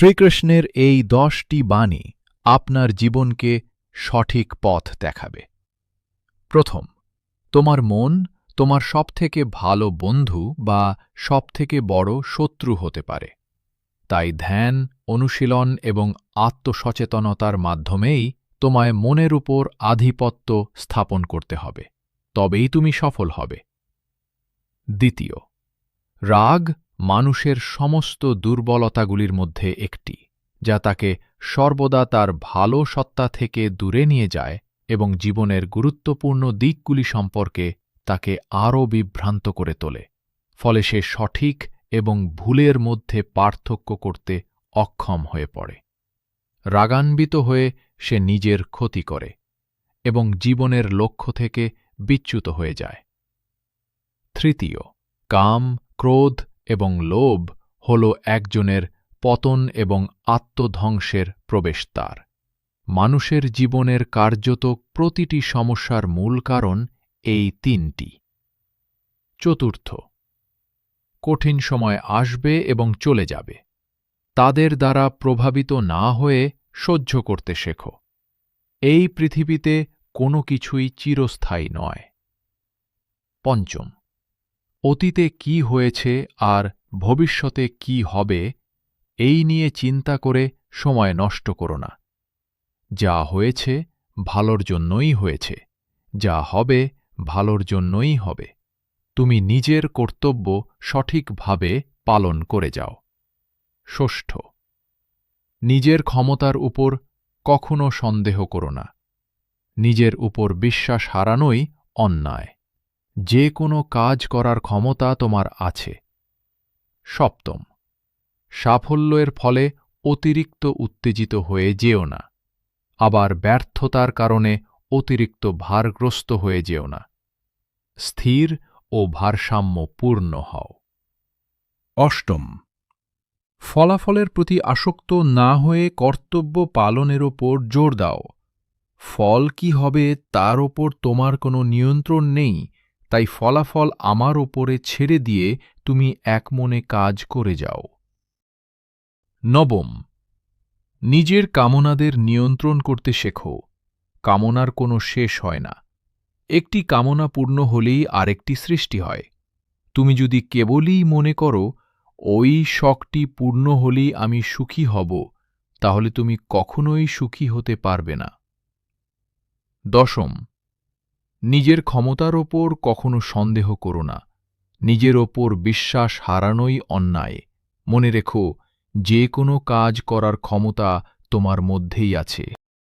শ্রীকৃষ্ণের এই দশটি বাণী আপনার জীবনকে সঠিক পথ দেখাবে। প্রথম, তোমার মন তোমার সবথেকে ভালো বন্ধু বা সবথেকে বড় শত্রু হতে পারে। তাই ধ্যান, অনুশীলন এবং আত্মসচেতনতার মাধ্যমেই তোমায় মনের উপর আধিপত্য স্থাপন করতে হবে, তবেই তুমি সফল হবে। দ্বিতীয়, রাগ মানুষের সমস্ত দুর্বলতাগুলির মধ্যে একটি, যা তাকে সর্বদা তার ভালো সত্তা থেকে দূরে নিয়ে যায় এবং জীবনের গুরুত্বপূর্ণ দিকগুলি সম্পর্কে তাকে আরও বিভ্রান্ত করে তোলে, ফলে সে সঠিক এবং ভুলের মধ্যে পার্থক্য করতে অক্ষম হয়ে পড়ে। রাগান্বিত হয়ে সে নিজের ক্ষতি করে এবং জীবনের লক্ষ্য থেকে বিচ্যুত হয়ে যায়। তৃতীয়, কাম, ক্রোধ এবং লোভ হল একজনের পতন এবং আত্মধ্বংসের প্রবেশদ্বার। মানুষের জীবনের কার্যত প্রতিটি সমস্যার মূল কারণ এই তিনটি। চতুর্থ, কঠিন সময় আসবে এবং চলে যাবে। তাদের দ্বারা প্রভাবিত না হয়ে সহ্য করতে শেখো। এই পৃথিবীতে কোনো কিছুই চিরস্থায়ী নয়। পঞ্চম অতীতে কি হয়েছে আর ভবিষ্যতে কি হবে, এই নিয়ে চিন্তা করে সময় নষ্ট করো না। যা হয়েছে, ভালোর জন্যই হয়েছে। যা হবে, ভালোর জন্যই হবে। তুমি নিজের কর্তব্য সঠিকভাবে পালন করে যাও। ষষ্ঠ, নিজের ক্ষমতার উপর কখনো সন্দেহ করো না। নিজের উপর বিশ্বাস হারানোই অন্যায়। যে কোনো কাজ করার ক্ষমতা তোমার আছে। সপ্তম, সাফল্যের ফলে অতিরিক্ত উত্তেজিত হয়ে যেও না, আবার ব্যর্থতার কারণে অতিরিক্ত ভারগ্রস্ত হয়ে যেও না। স্থির ও ভারসাম্যপূর্ণ হও। অষ্টম, ফলাফলের প্রতি আসক্ত না হয়ে কর্তব্য পালনের ওপর জোর দাও। ফল কি হবে তার ওপর তোমার কোনো নিয়ন্ত্রণ নেই। তাই ফলাফল আমার ওপরে ছেড়ে দিয়ে তুমি একমনে কাজ করে যাও। নবম, নিজের কামনাদের নিয়ন্ত্রণ করতে শেখো। কামনার কোনো শেষ হয় না। একটি কামনা পূর্ণ হলেই আরেকটি সৃষ্টি হয়। তুমি যদি কেবলই মনে করো, ওই শখটি পূর্ণ হলেই আমি সুখী হব, তাহলে তুমি কখনোই সুখী হতে পারবে না। দশম নিজের ক্ষমতার ওপর কখনো সন্দেহ করো না। নিজের ওপর বিশ্বাস হারানোই অন্যায়। মনে রেখো, যে কোনো কাজ করার ক্ষমতা তোমার মধ্যেই আছে।